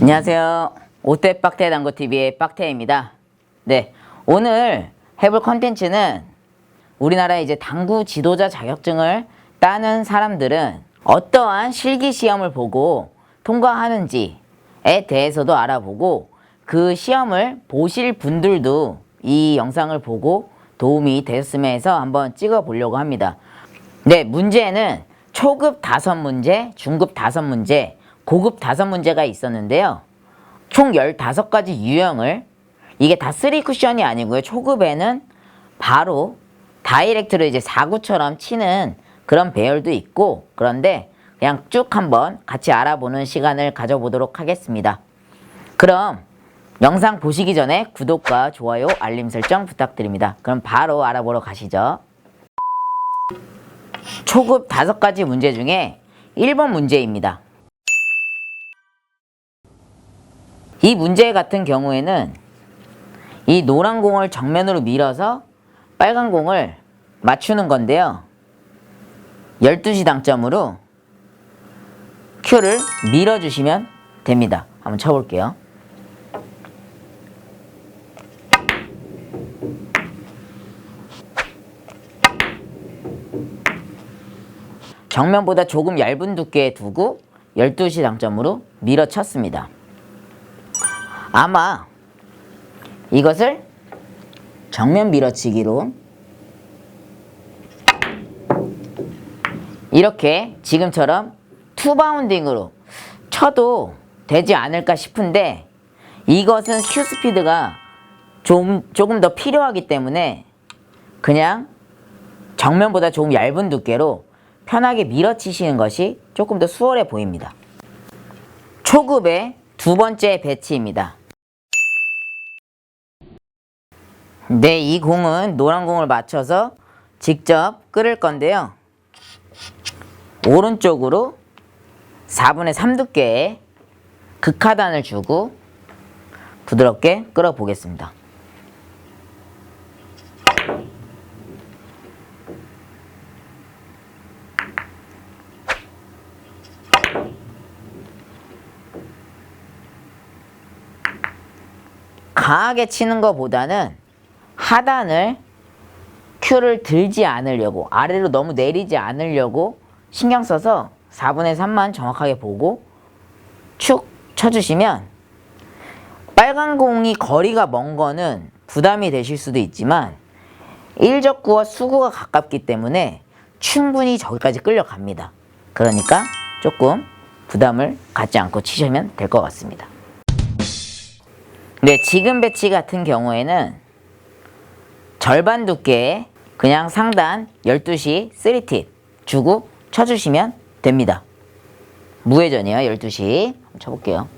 안녕하세요. 오태 빡태 당구 TV의 빡태입니다. 네, 오늘 해볼 컨텐츠는 우리나라의 이제 당구 지도자 자격증을 따는 사람들은 어떠한 실기 시험을 보고 통과하는지에 대해서도 알아보고 그 시험을 보실 분들도 이 영상을 보고 도움이 되었으면 해서 한번 찍어 보려고 합니다. 네, 문제는 초급 다섯 문제, 중급 다섯 문제, 고급 다섯 문제가 있었는데요. 총 15가지 유형을 이게 다 3 쿠션이 아니고요. 초급에는 바로 다이렉트로 이제 4구처럼 치는 그런 배열도 있고 그런데 그냥 쭉 한번 같이 알아보는 시간을 가져보도록 하겠습니다. 그럼 영상 보시기 전에 구독과 좋아요, 알림 설정 부탁드립니다. 그럼 바로 알아보러 가시죠. 초급 다섯 가지 문제 중에 1번 문제입니다. 이 문제 같은 경우에는 이 노란 공을 정면으로 밀어서 빨간 공을 맞추는 건데요. 12시 당점으로 큐를 밀어주시면 됩니다. 한번 쳐볼게요. 정면보다 조금 얇은 두께에 두고 12시 당점으로 밀어쳤습니다. 아마 이것을 정면 밀어치기로 이렇게 지금처럼 투바운딩으로 쳐도 되지 않을까 싶은데 이것은 큐 스피드가 좀, 조금 더 필요하기 때문에 그냥 정면보다 조금 얇은 두께로 편하게 밀어치시는 것이 조금 더 수월해 보입니다. 초급의 두 번째 배치입니다. 네, 이 공은 노란 공을 맞춰서 직접 끓을 건데요. 오른쪽으로 4분의 3 두께의 극하단을 주고 부드럽게 끓어 보겠습니다. 강하게 치는 것보다는 하단을 큐를 들지 않으려고 아래로 너무 내리지 않으려고 신경 써서 4분의 3만 정확하게 보고 축 쳐주시면 빨간 공이 거리가 먼 거는 부담이 되실 수도 있지만 일적구와 수구가 가깝기 때문에 충분히 저기까지 끌려갑니다. 그러니까 조금 부담을 갖지 않고 치시면 될 것 같습니다. 네, 지금 배치 같은 경우에는 절반 두께의 그냥 상단 12시 3팁 주고 쳐주시면 됩니다. 무회전이에요, 12시. 쳐볼게요.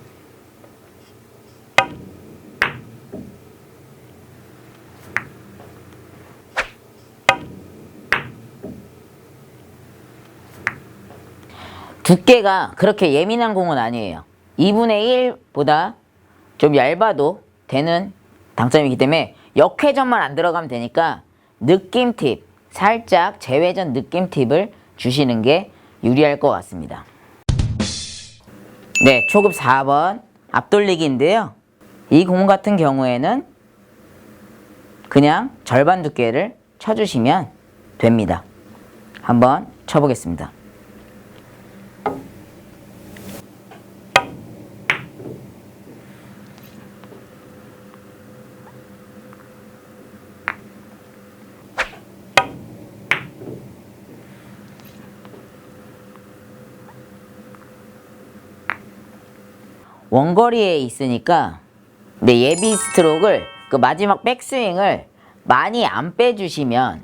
두께가 그렇게 예민한 공은 아니에요. 2분의 1보다 좀 얇아도 되는 당점이기 때문에 역회전만 안 들어가면 되니까 느낌 팁, 살짝 재회전 느낌 팁을 주시는 게 유리할 것 같습니다. 네, 초급 4번 앞돌리기인데요. 이 공 같은 경우에는 그냥 절반 두께를 쳐주시면 됩니다. 한번 쳐보겠습니다. 원거리에 있으니까 네, 예비 스트로크를 그 마지막 백스윙을 많이 안 빼주시면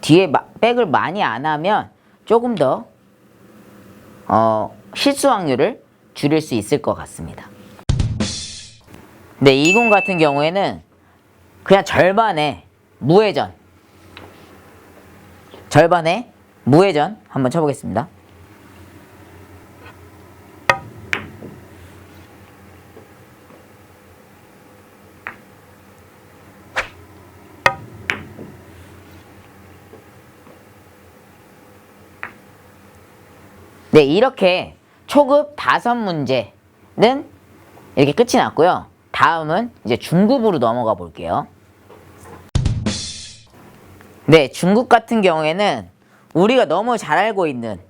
뒤에 마- 백을 많이 안 하면 조금 더 어, 실수 확률을 줄일 수 있을 것 같습니다. 네, 이공 같은 경우에는 그냥 절반에 무회전 절반의 무회전 한번 쳐보겠습니다. 네, 이렇게 초급 다섯 문제는 이렇게 끝이 났고요. 다음은 이제 중급으로 넘어가 볼게요. 네, 중급 같은 경우에는 우리가 너무 잘 알고 있는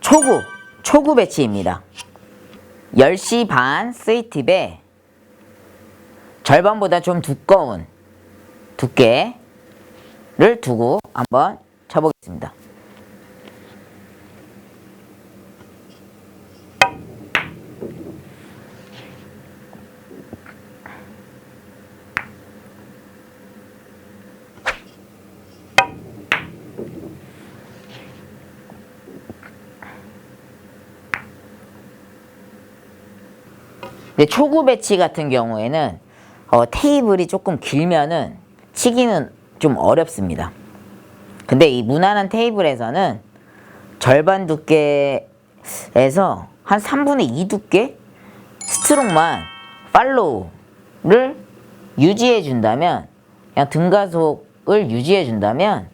초급, 초급 배치입니다. 10시 반 스위팁에 절반보다 좀 두꺼운 두께를 두고 한번 쳐보겠습니다. 근데 초구 배치 같은 경우에는 어, 테이블이 조금 길면은 치기는 좀 어렵습니다. 근데 이 무난한 테이블에서는 절반 두께에서 한 3분의 2 두께 스트로크만 팔로우를 유지해 준다면 그냥 등가속을 유지해 준다면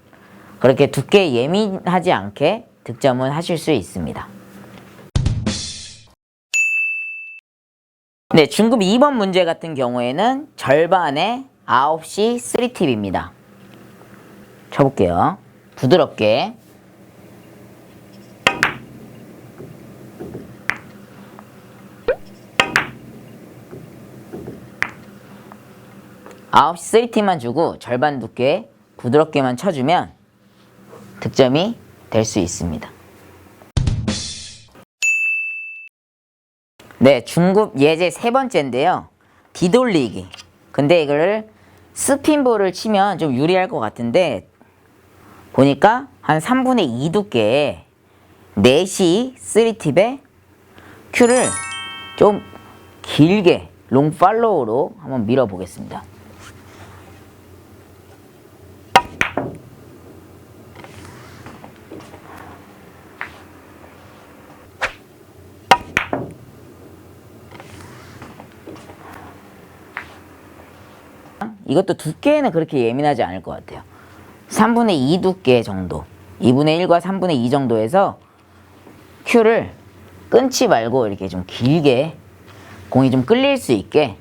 그렇게 두께 예민하지 않게 득점을 하실 수 있습니다. 네, 중급 2번 문제 같은 경우에는 절반의 9시 3팁입니다. 쳐볼게요. 부드럽게. 아홉 시 3팁만 주고 절반 두께 부드럽게만 쳐주면 득점이 될 수 있습니다. 네, 중급 예제 세 번째인데요. 뒤돌리기. 근데 이거를 스핀볼을 치면 좀 유리할 것 같은데 보니까 한 3분의 2 두께의 4시 3팁에 큐를 좀 길게 롱 팔로우로 한번 밀어 보겠습니다. 이것도 두께에는 그렇게 예민하지 않을 것 같아요. 3분의 2 두께 정도. 2분의 1과 3분의 2 정도에서 큐를 끊지 말고 이렇게 좀 길게 공이 좀 끌릴 수 있게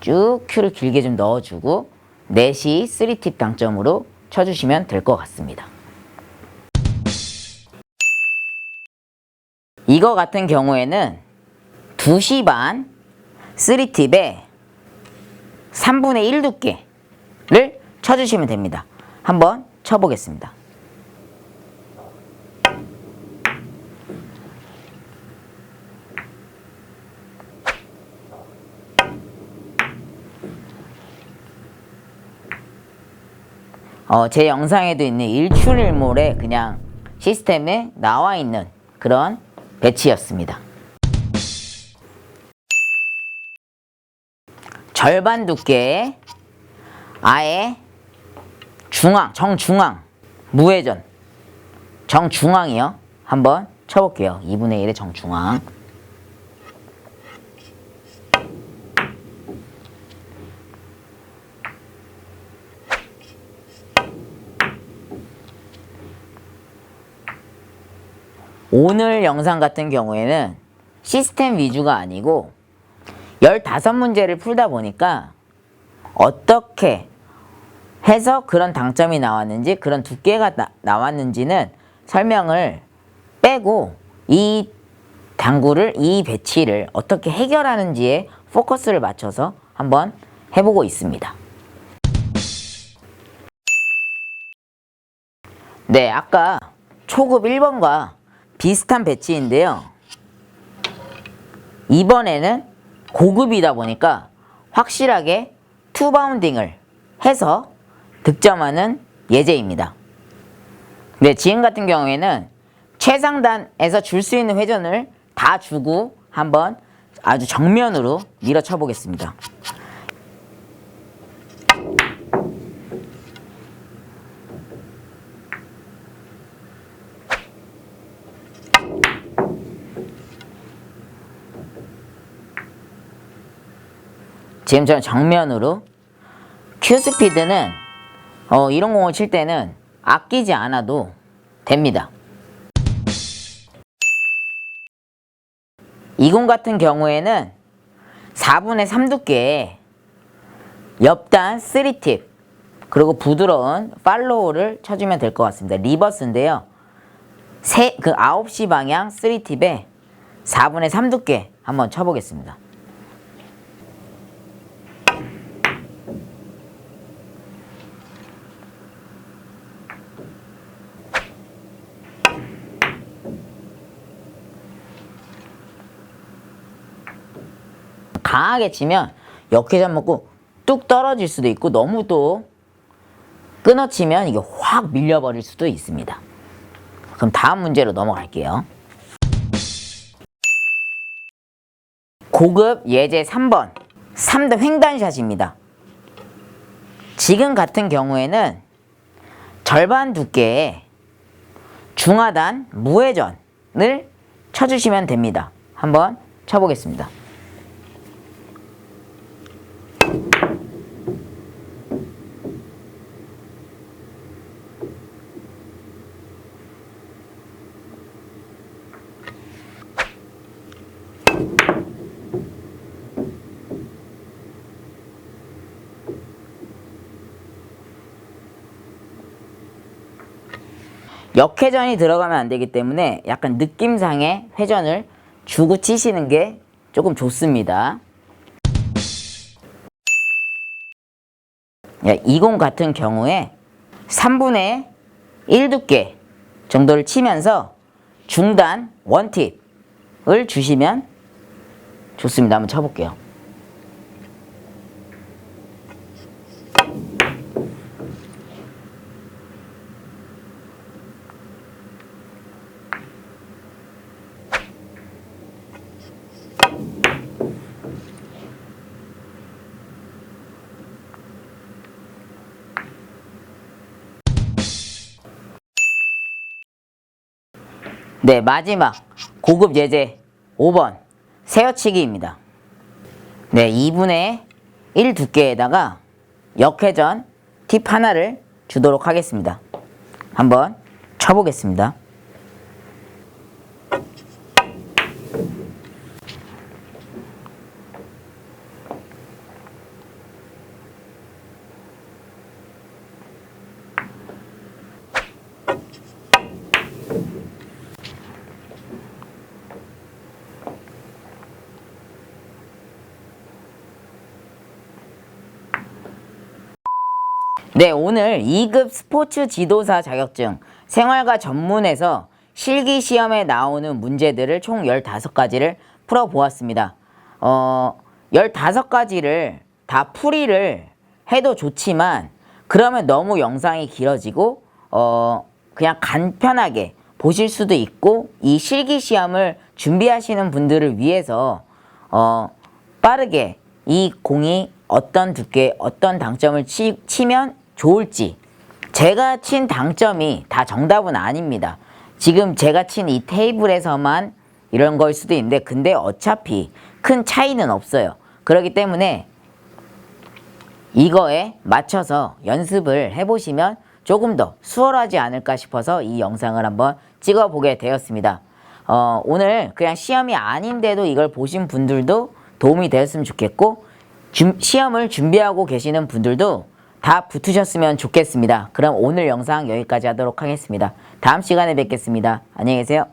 쭉 큐를 길게 좀 넣어주고 넷이 3팁 당점으로 쳐주시면 될 것 같습니다. 이거 같은 경우에는 2시 반 3팁에 3분의 1 두께를 쳐주시면 됩니다. 한번 쳐보겠습니다. 어, 제 영상에도 있는 일출일몰의 그냥 시스템에 나와 있는 그런 배치였습니다. 절반 두께의 아예 중앙, 정중앙, 무회전, 정중앙이요. 한번 쳐볼게요. 2분의 1의 정중앙. 오늘 영상 같은 경우에는 시스템 위주가 아니고 15문제를 풀다 보니까 어떻게 해서 그런 당점이 나왔는지 그런 두께가 나, 나왔는지는 설명을 빼고 이 당구를 이 배치를 어떻게 해결하는지에 포커스를 맞춰서 한번 해보고 있습니다. 네, 아까 초급 1번과 비슷한 배치인데요. 이번에는 고급이다 보니까 확실하게 투바운딩을 해서 득점하는 예제입니다. 네, 지금 같은 경우에는 최상단에서 줄 수 있는 회전을 다 주고 한번 아주 정면으로 밀어쳐 보겠습니다. 지금처럼 정면으로 큐 스피드는 어, 이런 공을 칠 때는 아끼지 않아도 됩니다. 이 공 같은 경우에는 4분의 3 두께의 옆단 3팁 그리고 부드러운 팔로우를 쳐주면 될 것 같습니다. 리버스인데요. 세, 그 9시 방향 3팁에 4분의 3 두께 한번 쳐보겠습니다. 강하게 치면 역회전 먹고 뚝 떨어질 수도 있고 너무 또 끊어치면 이게 확 밀려버릴 수도 있습니다. 그럼 다음 문제로 넘어갈게요. 고급 예제 3번 3대 횡단샷입니다. 지금 같은 경우에는 절반 두께의 중하단 무회전을 쳐주시면 됩니다. 한번 쳐보겠습니다. 역회전이 들어가면 안 되기 때문에 약간 느낌상의 회전을 주고 치시는 게 조금 좋습니다. 야, 이공 같은 경우에 3분의 1 두께 정도를 치면서 중단 원팁을 주시면 좋습니다. 한번 쳐볼게요. 네, 마지막 고급 예제 5번 세어치기입니다. 네, 2분의 1 두께에다가 역회전 팁 하나를 주도록 하겠습니다. 한번 쳐보겠습니다. 네, 오늘 2급 스포츠 지도사 자격증 생활과 전문에서 실기 시험에 나오는 문제들을 총 15가지를 풀어 보았습니다. 어, 15가지를 다 풀이를 해도 좋지만 그러면 너무 영상이 길어지고 어, 그냥 간편하게 보실 수도 있고 이 실기 시험을 준비하시는 분들을 위해서 어, 빠르게 이 공이 어떤 두께, 어떤 당점을 치, 치면 좋을지 제가 친 당점이 다 정답은 아닙니다. 지금 제가 친 이 테이블에서만 이런 걸 수도 있는데 근데 어차피 큰 차이는 없어요. 그렇기 때문에 이거에 맞춰서 연습을 해보시면 조금 더 수월하지 않을까 싶어서 이 영상을 한번 찍어보게 되었습니다. 어, 오늘 그냥 시험이 아닌데도 이걸 보신 분들도 도움이 되었으면 좋겠고 준- 시험을 준비하고 계시는 분들도 다 붙으셨으면 좋겠습니다. 그럼 오늘 영상 여기까지 하도록 하겠습니다. 다음 시간에 뵙겠습니다. 안녕히 계세요.